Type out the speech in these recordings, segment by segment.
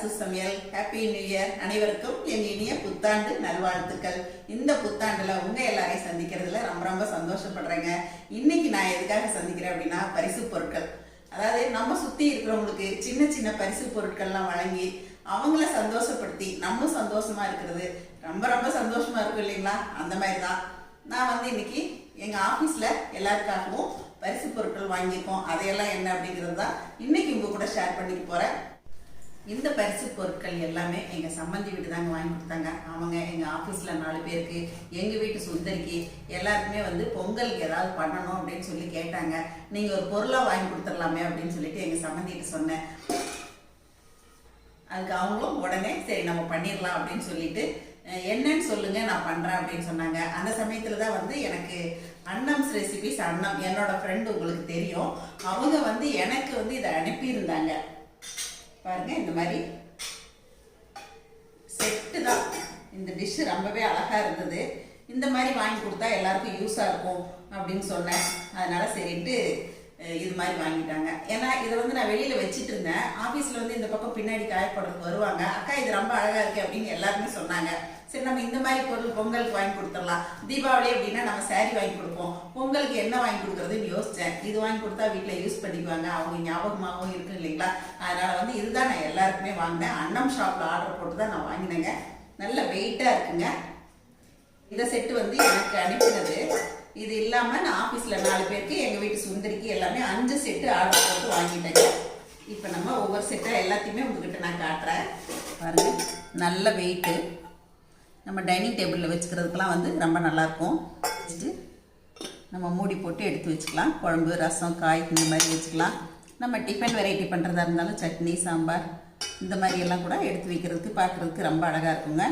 அசு சமையல் happy new year அனைவருக்கும் என் இனிய புத்தாண்டு நல்வாழ்த்துக்கள். இந்த புத்தாண்டுல உங்க எல்லாரையும் சந்திக்கிறதுல ரொம்ப ரொம்ப சந்தோஷப்படுறேங்க. இன்னைக்கு நான் எதுக்காக சந்திக்கிறேன் அப்படின்னா பரிசு பொருட்கள். அதாவது நம்ம சுத்தி இருக்கிறவங்களுக்கு சின்ன சின்ன பரிசு பொருட்கள்லாம் வழங்கி அவங்கள சந்தோஷப்படுத்தி நம்மளும் சந்தோஷமா இருக்கிறது. ரொம்ப ரொம்ப சந்தோஷமா இருக்கும் இல்லைங்களா? அந்த மாதிரி தான் நான் வந்து இன்னைக்கு எங்க ஆபீஸ்ல எல்லாருக்காகவும் பரிசு பொருட்கள் வாங்கியிருக்கோம். அதையெல்லாம் என்ன அப்படிங்கிறது தான் இன்னைக்கு உங்க கூட ஷேர் பண்ணிக்க போறேன். இந்த பரிசு பொருட்கள் எல்லாமே எங்க சம்பந்தி வீட்டு தாங்க வாங்கி கொடுத்தாங்க. அவங்க எங்க ஆபீஸ்ல நாலு பேருக்கு எங்க வீட்டு சுந்தரிக்கு எல்லாருக்குமே வந்து பொங்கலுக்கு ஏதாவது பண்ணணும் அப்படின்னு சொல்லி கேட்டாங்க. நீங்க ஒரு பொருளா வாங்கி கொடுத்துடலாமே அப்படின்னு சொல்லிட்டு எங்க சம்பந்திகிட்ட சொன்னேன். அதுக்கு அவங்களும் உடனே சரி நம்ம பண்ணிடலாம் அப்படின்னு சொல்லிட்டு என்னன்னு சொல்லுங்க நான் பண்றேன் அப்படின்னு சொன்னாங்க. அந்த சமயத்துல தான் வந்து எனக்கு அண்ணம்ஸ் ரெசிபிஸ் அண்ணம் என்னோட ஃப்ரெண்டு உங்களுக்கு தெரியும். அவங்க வந்து எனக்கு வந்து இதை அனுப்பியிருந்தாங்க. பாருங்க இந்த மாதிரி செட்டு தான். இந்த டிஷ்ஷு ரொம்பவே அழகாக இருந்தது. இந்த மாதிரி வாங்கி கொடுத்தா எல்லாருக்கும் யூஸாக இருக்கும் அப்படின்னு சொன்னேன். அதனால் சரின்ட்டு இது மாதிரி வாங்கிட்டாங்க. ஏன்னா இதை வந்து நான் வெளியில வச்சுட்டு இருந்தேன் ஆபீஸ்ல வந்து இந்த பக்கம் பின்னாடி காயப்படுறதுக்கு வருவாங்க. அக்கா இது ரொம்ப அழகா இருக்கு அப்படின்னு எல்லாருமே சொன்னாங்க. சரி நம்ம இந்த மாதிரி பொருள் பொங்கலுக்கு வாங்கி கொடுத்துடலாம். தீபாவளி அப்படின்னா நம்ம saree வாங்கி கொடுப்போம். பொங்கலுக்கு என்ன வாங்கி கொடுக்குறதுன்னு யோசிச்சேன். இது வாங்கி கொடுத்தா வீட்டில் யூஸ் பண்ணிக்குவாங்க. அவங்க ஞாபகமாகவும் இருக்கு இல்லைங்களா? அதனால வந்து இதுதான் நான் எல்லாருக்குமே வாங்கினேன். அன்னம் ஷாப்ல ஆர்டர் போட்டு தான் நான் வாங்கினேங்க. நல்ல வெயிட்டா இருக்குங்க. இந்த செட்டு வந்து எனக்கு அனுப்பினது. இது இல்லாமல் நான் ஆஃபீஸில் நாலு பேருக்கு எங்கள் வீட்டு சுந்தரிக்கு எல்லாமே அஞ்சு செட்டு ஆர்டர் போட்டு வாங்கிட்டேங்க. இப்போ நம்ம ஒவ்வொரு செட்டாக எல்லாத்தையுமே உங்ககிட்ட நான் காட்டுறேன். பாருங்க நல்ல வெயிட்டு நம்ம டைனிங் டேபிளில் வச்சுக்கிறதுக்கெலாம் வந்து ரொம்ப நல்லாயிருக்கும். வச்சுட்டு நம்ம மூடி போட்டு எடுத்து வச்சுக்கலாம். குழம்பு ரசம் காய் இந்த மாதிரி வச்சுக்கலாம். நம்ம டிஃபன் வெரைட்டி பண்ணுறதா இருந்தாலும் சட்னி சாம்பார் இந்த மாதிரி எல்லாம் கூட எடுத்து வைக்கிறதுக்கு பார்க்குறதுக்கு ரொம்ப அழகாக இருக்குங்க.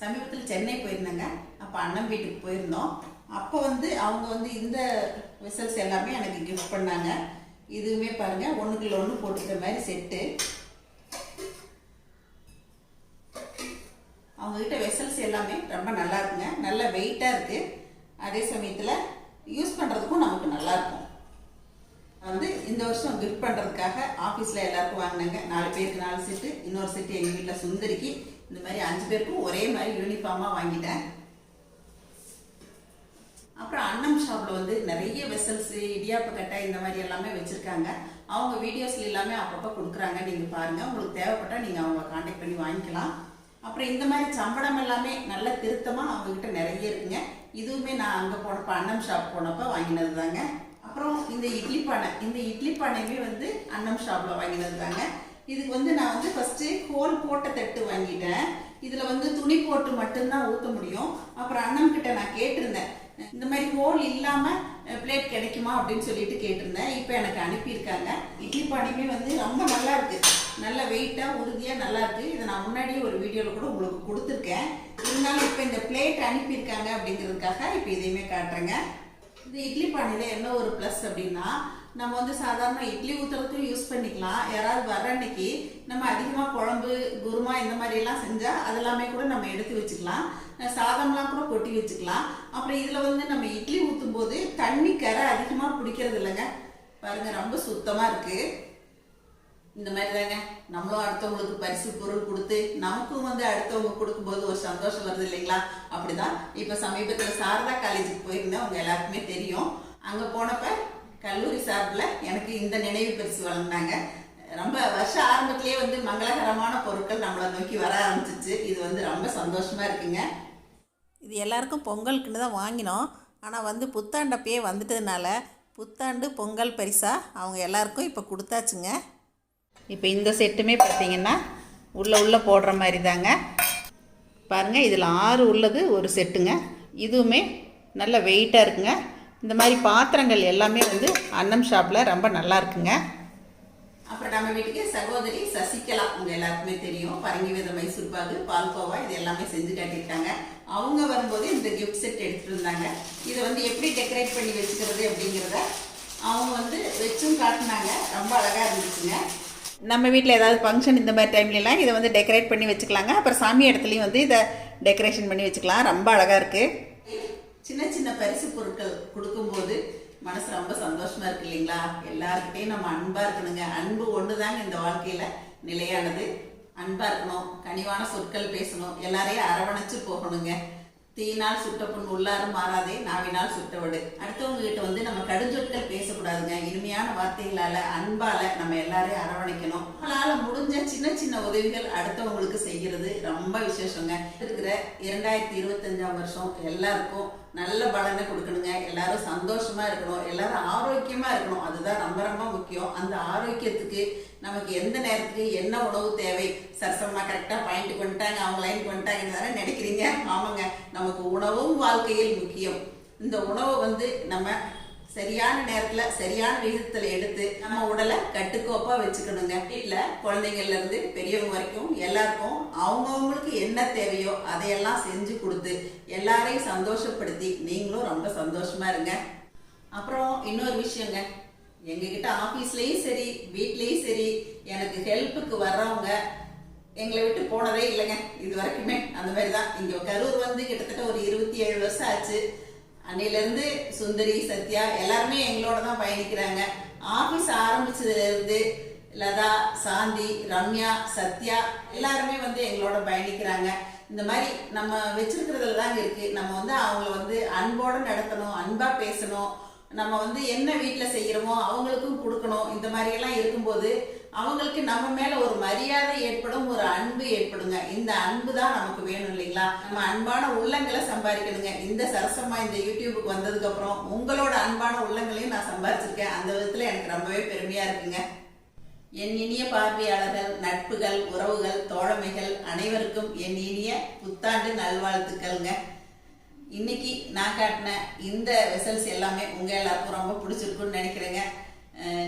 சமீபத்தில் சென்னை போயிருந்தேங்க. அப்போ அண்ணன் வீட்டுக்கு போயிருந்தோம். அப்போ வந்து அவங்க வந்து இந்த வெசல்ஸ் எல்லாமே எனக்கு கிஃப்ட் பண்ணாங்க. இதுவுமே பாருங்கள் ஒன்றுக்குள்ள ஒன்று போட்டுக்கிற மாதிரி செட்டு அவங்க கிட்ட வெசல்ஸ் எல்லாமே ரொம்ப நல்லா இருக்குங்க. நல்ல வெயிட்டாக இருக்கு. அதே சமயத்தில் யூஸ் பண்ணுறதுக்கும் நமக்கு நல்லா இருக்கும். வந்து இந்த வருஷம் கிஃப்ட் பண்ணுறதுக்காக ஆஃபீஸில் எல்லாருக்கும் வாங்கினாங்க. நாலு பேருக்கு நாலு செட்டு இன்னொரு செட்டு எங்கள் வீட்டில் சுந்தரிக்கு. இந்த மாதிரி அஞ்சு பேருக்கும் ஒரே மாதிரி யூனிஃபார்மாக வாங்கிட்டேன். அண்ணம் அன்னம் ஷாப்ல வந்து நிறைய வெசல்ஸ் இடியாப்ப கட்டை இந்த மாதிரி எல்லாமே வச்சிருக்காங்க. அவங்க வீடியோஸ்ல எல்லாமே அப்பப்போ கொடுக்குறாங்க. நீங்க பாருங்க. உங்களுக்கு தேவைப்பட்டா நீங்க அவங்க கான்டாக்ட் பண்ணி வாங்கிக்கலாம். அப்புறம் இந்த மாதிரி சம்பளம் எல்லாமே நல்ல திருத்தமா அவங்க கிட்ட நிறைய இருக்குங்க. இதுவுமே நான் அங்க போனப்ப அண்ணம் ஷாப் போனப்ப வாங்கினது தாங்க அப்புறம் இந்த இட்லி பானை இந்த இட்லி பானையுமே வந்து அன்னம் ஷாப்ல வாங்கினது தாங்க இதுக்கு வந்து நான் வந்து ஃபர்ஸ்ட் ஹோல் போட்ட தட்டு வாங்கிட்டேன். இதுல வந்து துணி போட்டு மட்டும்தான் ஊத்த முடியும். அப்புறம் அண்ணன் கிட்ட நான் கேட்டிருந்தேன். இந்த மாதிரி ஹோல் இல்லாம பிளேட் கிடைக்குமா அப்படின்னு சொல்லிட்டு கேட்டிருந்தேன். இப்போ எனக்கு அனுப்பியிருக்காங்க. இட்லி பானையுமே வந்து ரொம்ப நல்லா இருக்கு. நல்ல வெயிட்டா உறுதியா நல்லா இருக்கு. இதை நான் முன்னாடியே ஒரு வீடியோல கூட உங்களுக்கு கொடுத்துருக்கேன். இருந்தாலும் இப்போ இந்த பிளேட் அனுப்பியிருக்காங்க அப்படிங்கிறதுக்காக இப்போ இதையுமே காட்டுறேங்க. இந்த இட்லி பானையில என்ன ஒரு ப்ளஸ் அப்படின்னா நம்ம வந்து சாதாரண இட்லி ஊத்துறதுக்கும் யூஸ் பண்ணிக்கலாம். யாராவது வர்ற அன்னைக்கு நம்ம அதிகமா குழம்பு குருமா இந்த மாதிரி எல்லாம் செஞ்சா அதெல்லாமே கூட நம்ம எடுத்து வச்சுக்கலாம். சாதம்லாம் கூட கொட்டி வச்சுக்கலாம். அப்புறம் இதுல வந்து நம்ம இட்லி ஊத்தும் போது தண்ணி கரை அதிகமா பிடிக்கிறது இல்லைங்க. பாருங்க ரொம்ப சுத்தமா இருக்கு. இந்த மாதிரி தாங்க நம்மளும் அடுத்தவங்களுக்கு பரிசு பொருள் கொடுத்து நமக்கும் வந்து அடுத்தவங்க கொடுக்கும்போது ஒரு சந்தோஷம் வருது இல்லைங்களா? அப்படிதான். இப்ப சமீபத்தில் சாரதா காலேஜுக்கு போயிருந்தேன். உங்க எல்லாருக்குமே தெரியும். அங்க போனப்ப கல்லூரி சார்பில் எனக்கு இந்த நினைவு பரிசு வழங்கினாங்க. ரொம்ப வருஷ ஆரம்பத்திலேயே வந்து மங்களகரமான பொருட்கள் நம்மளை நோக்கி வர ஆரம்பிச்சிச்சு. இது வந்து ரொம்ப சந்தோஷமா இருக்குங்க. இது எல்லாருக்கும் பொங்கலுக்குன்னு தான் வாங்கினோம். ஆனால் வந்து புத்தாண்டப்பயே வந்துட்டதுனால புத்தாண்டு பொங்கல் பரிசாக அவங்க எல்லாருக்கும் இப்போ கொடுத்தாச்சுங்க. இப்போ இந்த செட்டுமே பார்த்தீங்கன்னா உள்ளே உள்ளே போடுற மாதிரி தாங்க பாருங்கள் இதில் ஆறு உள்ளது ஒரு செட்டுங்க. இதுவுமே நல்ல வெயிட்டாக இருக்குங்க. இந்த மாதிரி பாத்திரங்கள் எல்லாமே வந்து அன்னம் ஷாப்பில் ரொம்ப நல்லா இருக்குங்க. அப்புறம் நம்ம வீட்டுக்கு சகோதரி சசிகலா உங்கள் எல்லாருக்குமே தெரியும். பரங்கி வித மைசூர் பாகு பால்கோவா இது எல்லாமே செஞ்சு காட்டியிருக்காங்க. அவங்க வரும்போது இந்த கிஃப்ட் செட் எடுத்துகிட்டு இருந்தாங்க இதை வந்து எப்படி டெக்கரேட் பண்ணி வச்சுக்கிறது அப்படிங்கிறத அவங்க வந்து வச்சும் காட்டினாங்க. ரொம்ப அழகாக இருந்துச்சுங்க. நம்ம வீட்டில் ஏதாவது ஃபங்க்ஷன் இந்த மாதிரி டைம்லலாம் இதை வந்து டெக்கரேட் பண்ணி வச்சுக்கலாங்க. அப்புறம் சாமி இடத்துலையும் வந்து இதை டெக்கரேஷன் பண்ணி வச்சுக்கலாம். ரொம்ப அழகாக இருக்குது சின்ன சின்ன பரிசு பொருட்கள் கொடுக்கும்போது மனசு ரொம்ப சந்தோஷமாக இருக்கு இல்லைங்களா? எல்லாருக்கிட்டையும் நம்ம அன்பாக இருக்கணுங்க. அன்பு ஒண்ணுதாங்க இந்த வாழ்க்கையில் நிலையானது. அன்பாக இருக்கணும் கனிவான சொற்கள் பேசணும் எல்லாரையும் அரவணைச்சு போகணுங்க. தீயினால் சுட்ட புண் உள்ளாரும் மாறாதே நாவினால் சுட்டவடு. அடுத்தவங்க கிட்ட வந்து நம்ம கடுஞ்சொற்கள் கூடாதுங்க இனிமையான வார்த்தைகளால அன்பால நம்ம எல்லாரையும் அரவணைக்கணும். நம்மளால முடிஞ்ச சின்ன சின்ன உதவிகள் அடுத்தவங்களுக்கு செய்யறது ரொம்ப விசேஷங்க. இருக்கிற இரண்டாயிரத்தி இருபத்தஞ்சாம் வருஷம் எல்லாருக்கும் நல்ல பலனை கொடுக்கணுங்க. எல்லாரும் சந்தோஷமா இருக்கணும். எல்லாரும் ஆரோக்கியமா இருக்கணும். அதுதான் ரொம்ப ரொம்ப முக்கியம். அந்த ஆரோக்கியத்துக்கு நமக்கு எந்த நேரத்துக்கு என்ன உணவு தேவை? சரசமா கரெக்டா பாயிண்ட் பண்ணிட்டாங்க அவங்க லைன் பண்ணிட்டாங்கன்னு தானே நினைக்கிறீங்க? ஆமாங்க. நமக்கு உணவும் வாழ்க்கையில் முக்கியம். இந்த உணவை வந்து நம்ம சரியான நேரத்துல சரியான விகிதத்துல எடுத்து நம்ம உடலை கட்டுக்கோப்பா வச்சுக்கணுங்க. வீட்டுல குழந்தைங்கள்ல இருந்து பெரியவங்க வரைக்கும் எல்லாருக்கும் அவங்கவுங்களுக்கு என்ன தேவையோ அதையெல்லாம் செஞ்சு கொடுத்து எல்லாரையும் சந்தோஷப்படுத்தி நீங்களும் ரொம்ப சந்தோஷமா இருங்க. அப்புறம் இன்னொரு விஷயங்க. எங்ககிட்ட ஆபீஸ்லயும் சரி வீட்லயும் சரி எனக்கு ஹெல்ப்புக்கு வர்றவங்க எங்களை விட்டு போனதே இல்லைங்க. இது வரைக்குமே அந்த மாதிரி தான் இங்க கரூர் வந்து கிட்டத்தட்ட ஒரு இருபத்தி ஏழு வருஷம் ஆச்சு. அன்னையிலேருந்து சுந்தரி சத்யா எல்லாருமே எங்களோட தான் பயணிக்கிறாங்க. ஆஃபீஸ் ஆரம்பிச்சதுலேருந்து லதா சாந்தி ரம்யா சத்யா எல்லாருமே வந்து எங்களோட பயணிக்கிறாங்க. இந்த மாதிரி நம்ம வச்சிருக்கிறதுல தாங்க இருக்கு. நம்ம வந்து அவங்கள வந்து அன்போடு நடத்தணும் அன்பாக பேசணும். நம்ம வந்து என்ன வீட்டில் செய்கிறோமோ அவங்களுக்கும் கொடுக்கணும். இந்த மாதிரியெல்லாம் இருக்கும்போது அவங்களுக்கு நம்ம மேல ஒரு மரியாதை ஏற்படும் ஒரு அன்பு ஏற்படுங்க. இந்த அன்பு தான் நமக்கு வேணும் இல்லைங்களா? நம்ம அன்பான உள்ளங்களை சம்பாதிக்கணுங்க. இந்த சரசமா இந்த யூடியூபுக்கு வந்ததுக்கு அப்புறம் உங்களோட அன்பான உள்ளங்களையும் நான் சம்பாதிச்சிருக்கேன். அந்த விதத்துல எனக்கு ரொம்பவே பெருமையா இருக்குங்க. என் இனிய பார்வையாளர்கள் நட்புகள் உறவுகள் தோழமைகள் அனைவருக்கும் என் இனிய புத்தாண்டு நல்வாழ்த்துக்கள்ங்க. இன்னைக்கு நான் காட்டின இந்த ரிசல்ட்ஸ் எல்லாமே உங்க எல்லாருக்கும் ரொம்ப பிடிச்சிருக்குன்னு நினைக்கிறேங்க.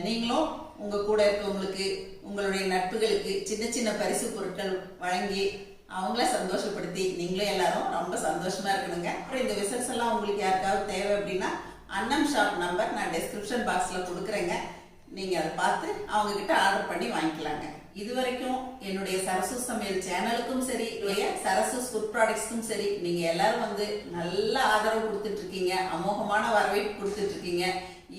நீங்களும் உங்க கூட இருக்கவங்களுக்கு உங்களுடைய நட்புகளுக்கு சின்ன சின்ன பரிசு பொருட்கள் வழங்கி அவங்கள சந்தோஷப்படுத்தி நீங்களும் எல்லாரும் ரொம்ப சந்தோஷமா இருக்கணுங்க. அப்புறம் இந்த வெசல்ஸ் எல்லாம் உங்களுக்கு யாருக்காவது தேவை அப்படின்னா அன்னம் ஷாப் நம்பர் நான் டெஸ்கிரிப்ஷன் பாக்ஸ்ல கொடுக்குறேங்க. நீங்க அதை பார்த்து அவங்க கிட்ட ஆர்டர் பண்ணி வாங்கிக்கலாங்க. இது வரைக்கும் என்னுடைய சரசு சமையல் சேனலுக்கும் சரி இல்லையா சரசு ஃபுட் ப்ராடக்ட்ஸ்க்கும் சரி நீங்க எல்லாரும் வந்து நல்ல ஆதரவு கொடுத்துட்டு இருக்கீங்க. அமோகமான வரவேற்பு கொடுத்துட்டு இருக்கீங்க.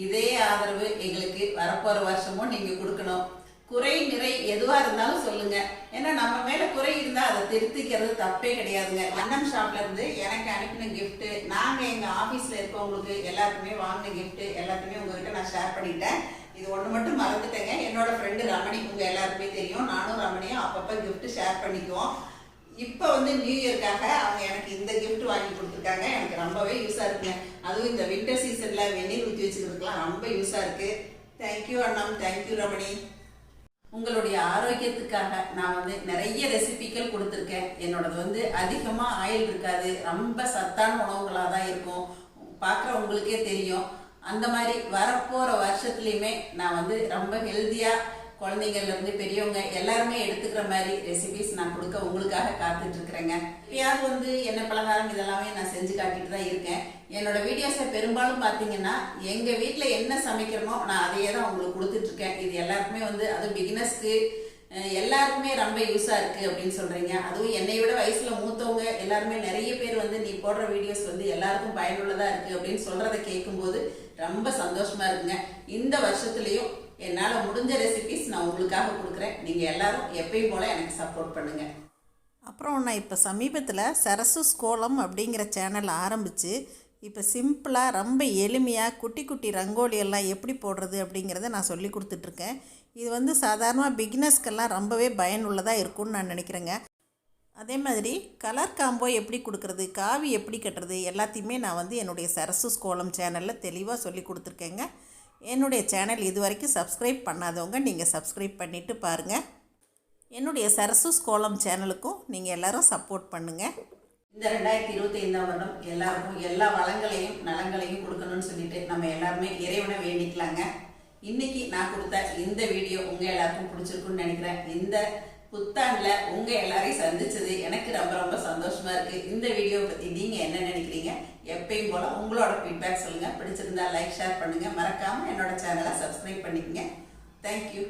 இதே ஆதரவு எங்களுக்கு வரப்போற வருஷமும் நீங்க கொடுக்கணும். குறை நிறை எதுவா இருந்தாலும் சொல்லுங்க. ஏன்னா நம்ம மேல குறை இருந்தா அதை திருத்திக்கிறது தப்பே கிடையாதுங்க. அண்ணன் ஷாப்ல இருந்து எனக்கு அனுப்பின கிஃப்ட் நாங்க எங்க ஆபீஸ்ல இருக்கவங்களுக்கு எல்லாருக்குமே வாங்கின கிஃப்ட் எல்லாத்தையுமே உங்ககிட்ட நான் ஷேர் பண்ணிட்டேன். இது ஒண்ணு மட்டும் மறந்துட்டேங்க. என்னோட ஃப்ரெண்டு ரமணி உங்க எல்லாருக்குமே தெரியும். நானும் ரமணியும் அப்பப்ப கிஃப்ட் ஷேர் பண்ணிக்குவோம். இப்போ வந்து நியூ இயர்க்காக அவங்க எனக்கு இந்த கிஃப்ட் வாங்கி கொடுத்துருக்காங்க. எனக்கு ரொம்பவே யூஸாக இருக்குங்க. அதுவும் இந்த வின்டர் சீசனில் வெந்நீர் ஊற்றி வச்சுக்கிறதுக்குலாம் ரொம்ப யூஸாக இருக்குது thank you Annam. Thank you Ramani. உங்களுடைய ஆரோக்கியத்துக்காக நான் வந்து நிறைய ரெசிபிகள் கொடுத்துருக்கேன். என்னோடது வந்து அதிகமாக ஆயில் இருக்காது. ரொம்ப சத்தான உணவுகளாக தான் இருக்கும். பார்க்குற உங்களுக்கே தெரியும். அந்த மாதிரி வரப்போகிற வருஷத்துலையுமே நான் வந்து ரொம்ப ஹெல்த்தியாக குழந்தைங்கள்லேருந்து பெரியவங்க எல்லாருமே எடுத்துக்கிற மாதிரி ரெசிபிஸ் நான் கொடுக்க உங்களுக்காக காத்துட்ருக்குறேங்க. இருக்கிறேங்க வந்து என்ன பலகாரம் இதெல்லாமே நான் செஞ்சு காட்டிட்டு தான் இருக்கேன். என்னோட வீடியோஸை பெரும்பாலும் பார்த்தீங்கன்னா எங்கள் வீட்டில் என்ன சமைக்கிறோமோ நான் அதையே தான் உங்களுக்கு கொடுத்துட்ருக்கேன். இது எல்லாருக்குமே வந்து அது பிகினஸ்க்கு எல்லாருக்குமே ரொம்ப யூஸாக இருக்குது அப்படின்னு சொல்கிறீங்க அதுவும் என்னை விட வயசில் மூத்தவங்க எல்லாருமே நிறைய பேர் வந்து நீ போடுற வீடியோஸ் வந்து எல்லாருக்கும் பயனுள்ளதாக இருக்குது அப்படின்னு சொல்கிறத கேட்கும்போது ரொம்ப சந்தோஷமாக இருக்குங்க. இந்த வருஷத்துலேயும் என்னால் முடிஞ்ச ரெசிபிஸ் நான் உங்களுக்காக கொடுக்குறேன். நீங்கள் எல்லாரும் எப்பயும் போல் எனக்கு சப்போர்ட் பண்ணுங்கள் அப்புறம் நான் இப்போ சமீபத்தில் சரசு கோலம் அப்படிங்கிற சேனல் ஆரம்பித்து இப்போ சிம்பிளாக ரொம்ப எளிமையாக குட்டி குட்டி ரங்கோலி எல்லாம் எப்படி போடுறது அப்படிங்கிறத நான் சொல்லி கொடுத்துட்ருக்கேன் இது வந்து சாதாரணமாக பிகினர்ஸ்க்கெல்லாம் ரொம்பவே பயனுள்ளதாக இருக்கும்னு நான் நினைக்கிறேங்க. அதே மாதிரி கலர் காம்போ எப்படி கொடுக்குறது காவி எப்படி கட்டுறது எல்லாத்தையுமே நான் வந்து என்னுடைய சரசு கோலம் சேனலில் தெளிவாக சொல்லி கொடுத்துருக்கேங்க. என்னுடைய சேனல் இது வரைக்கும் சப்ஸ்கிரைப் பண்ணாதவங்க நீங்கள் சப்ஸ்கிரைப் பண்ணிவிட்டு பாருங்கள் என்னுடைய சரசுஸ் கோலம் சேனலுக்கும் நீங்கள் எல்லாரும் சப்போர்ட் பண்ணுங்கள் இந்த ரெண்டாயிரத்தி இருபத்தி ஐந்தாம் வருடம் எல்லாருக்கும் எல்லா வளங்களையும் நலங்களையும் கொடுக்கணும்னு சொல்லிட்டு நம்ம எல்லாருமே இறைவனை வேண்டிக்கலாங்க. இன்னைக்கு நான் கொடுத்த இந்த வீடியோ உங்கள் எல்லாருக்கும் பிடிச்சிருக்குன்னு நினைக்கிறேன். இந்த புத்தாண்டுல உங்க எல்லாரையும் சந்திச்சது எனக்கு ரொம்ப ரொம்ப சந்தோஷமா இருக்கு. இந்த வீடியோ பத்தி நீங்க என்ன நினைக்கிறீங்க? எப்பயும் போல உங்களோட ஃபீட்பேக் சொல்லுங்க. பிடிச்சிருந்தா லைக் ஷேர் பண்ணுங்க. மறக்காம என்னோட சேனலை சப்ஸ்கிரைப் பண்ணிக்கங்க. தேங்க்யூ